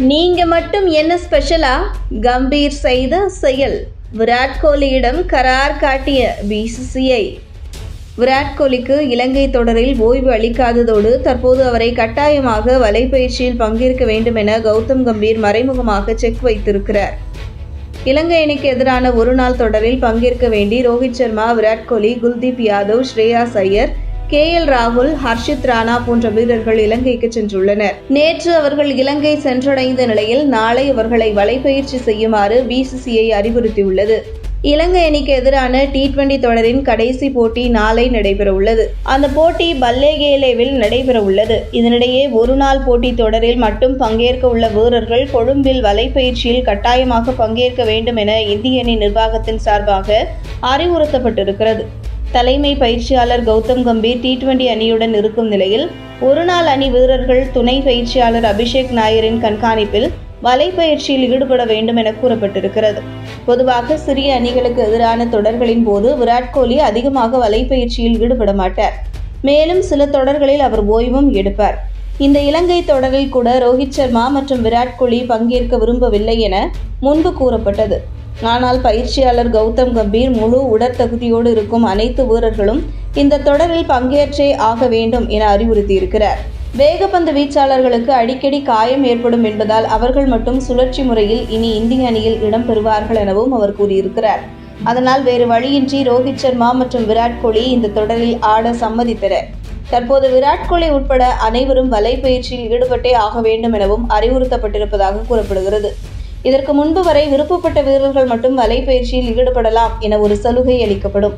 நீங்க மட்டும் என்ன ஸ்பெஷலா கம்பீர் செய்த செயல். விராட் கோலியிடம் கரார் காட்டிய பிசிசிஐ விராட் கோலிக்கு இலங்கை தொடரில் ஓய்வு அளிக்காததோடு தற்போது அவரை கட்டாயமாக வலைப்பயிற்சியில் பங்கேற்க வேண்டும் என கௌதம் கம்பீர் மறைமுகமாக செக் வைத்திருக்கிறார். இலங்கை அணிக்கு எதிரான ஒருநாள் தொடரில் பங்கேற்க வேண்டி ரோஹித் சர்மா விராட் கோலி குல்தீப் யாதவ் ஸ்ரேயாஸ் ஐயர் கே எல் ராகுல் ஹர்ஷித் ராணா போன்ற வீரர்கள் இலங்கைக்கு சென்றுள்ளனர். நேற்று அவர்கள் இலங்கை சென்றடைந்த நிலையில் நாளை அவர்களை வலைப்பயிற்சி செய்யுமாறு பிசிசிஐ அறிவுறுத்தியுள்ளது. இலங்கை அணிக்கு எதிரான டி டுவெண்டி தொடரின் கடைசி போட்டி நாளை நடைபெறவுள்ளது. அந்த போட்டி பல்லேகேலேவில் நடைபெறவுள்ளது. இதனிடையே ஒருநாள் போட்டி தொடரில் மட்டும் பங்கேற்க உள்ள வீரர்கள் கொழும்பில் வலைப்பயிற்சியில் கட்டாயமாக பங்கேற்க வேண்டும் என இந்திய அணி நிர்வாகத்தின் சார்பாக அறிவுறுத்தப்பட்டிருக்கிறது. தலைமை பயிற்சியாளர் கௌதம் கம்பீர் டி டுவெண்டி அணியுடன் இருக்கும் நிலையில் ஒருநாள் அணி வீரர்கள் துணை பயிற்சியாளர் அபிஷேக் நாயரின் கண்காணிப்பில் வலைப்பயிற்சியில் ஈடுபட வேண்டும் என கூறப்பட்டிருக்கிறது. பொதுவாக சிறிய அணிகளுக்கு எதிரான தொடர்களின் போது விராட் கோலி அதிகமாக வலைப்பயிற்சியில் ஈடுபட மாட்டார். மேலும் சில தொடர்களில் அவர் ஓய்வும் எடுப்பார். இந்த இலங்கை தொடரில் கூட ரோஹித் சர்மா மற்றும் விராட் கோலி பங்கேற்க விரும்பவில்லை என முன்பு கூறப்பட்டது. ஆனால் பயிற்சியாளர் கௌதம் கம்பீர் முழு உடற்தகுதியோடு இருக்கும் அனைத்து வீரர்களும் இந்த தொடரில் பங்கேற்றே ஆக வேண்டும் என அறிவுறுத்தியிருக்கிறார். வேகப்பந்து வீச்சாளர்களுக்கு அடிக்கடி காயம் ஏற்படும் என்பதால் அவர்கள் மட்டும் சுழற்சி முறையில் இனி இந்திய அணியில் இடம்பெறுவார்கள் எனவும் அவர் கூறியிருக்கிறார். அதனால் வேறு வழியின்றி ரோஹித் சர்மா மற்றும் விராட் கோலி இந்த தொடரில் ஆட சம்மதித்தனர். தற்போது விராட் கோலி உட்பட அனைவரும் வலைப்பயிற்சியில் ஈடுபட்டே ஆக வேண்டும் எனவும் அறிவுறுத்தப்பட்டிருப்பதாக கூறப்படுகிறது. இதற்கு முன்பு வரை விருப்பப்பட்ட வீரர்கள் மட்டும் வலைப்பயிற்சியில் ஈடுபடலாம் என ஒரு சலுகை அளிக்கப்படும்.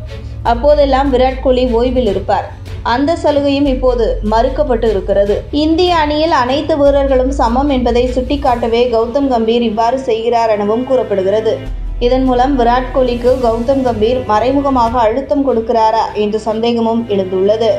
அப்போதெல்லாம் விராட் கோலி ஓய்வில் இருப்பார். அந்த சலுகையும் இப்போது மறுக்கப்பட்டு இருக்கிறது. இந்திய அணியில் அனைத்து வீரர்களும் சமம் என்பதை சுட்டிக்காட்டவே கௌதம் கம்பீர் இவ்வாறு செய்கிறார் எனவும் கூறப்படுகிறது. இதன் மூலம் விராட் கோலிக்கு கௌதம் கம்பீர் மறைமுகமாக அழுத்தம் கொடுக்கிறாரா என்ற சந்தேகமும் எழுந்துள்ளது.